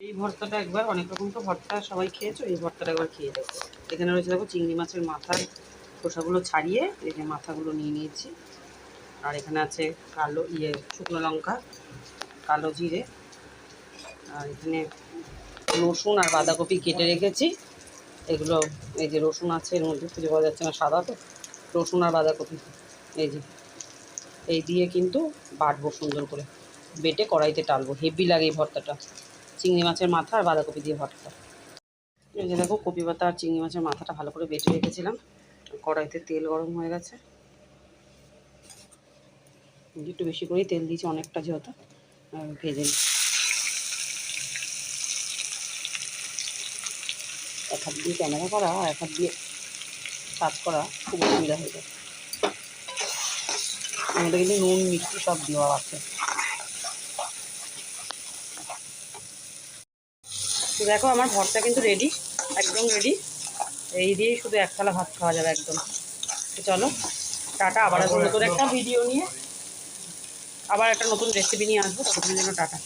এই ভর্তাটা একবার অনেক রকম তো ভর্তা সবাই খেয়েছো, এই ভর্তাটা একবার খেয়ে দেখো। এখানে রয়েছে দেখো চিংড়ি মাছের মাথার খোসাগুলো ছাড়িয়ে এই যে মাথাগুলো নিয়ে নিয়েছি। আর এখানে আছে কালো ইয়ে শুকনো লঙ্কা, কালো জিরে। আর এখানে রসুন আর বাঁধাকপি কেটে রেখেছি। এগুলো এই যে রসুন আছে, এর মধ্যে খুঁজে পাওয়া যাচ্ছে না সাদা তো। রসুন আর বাঁধাকপি, এই যে। এই দিয়ে কিন্তু বাটবো সুন্দর করে। বেটে কড়াইতে টালবো, হেভি লাগে এই ভর্তাটা। চিংড়ি মাছের মাথা আর বাঁধাকপি দিয়ে ভর্তা। এই যে দেখো, কপি পাতা আর চিংড়ি মাছের মাথাটা ভালো করে বেটে রেখেছিলাম। কড়াইতে তেল গরম হয়ে গেছে। একটু বেশি করেই তেল দিয়েছি, অনেকটা যেহেতু ভেজে এক হাত দিয়ে ক্যামেরা করা আর এক হাত দিয়ে কাজ করা খুব অসুবিধা হয়ে যায়। আমাদের কিন্তু নুন, মিষ্টি সব দেওয়া আছে। তো দেখো আমার ভর্তা কিন্তু রেডি একদম রেডি এই দিয়েই শুধু একতলা থালা ভাত খাওয়া যাবে একদম। তো চলো টাটা আবার নতুন একটা ভিডিও নিয়ে আবার একটা নতুন রেসিপি নিয়ে আসব ততক্ষণের জন্য টাটা।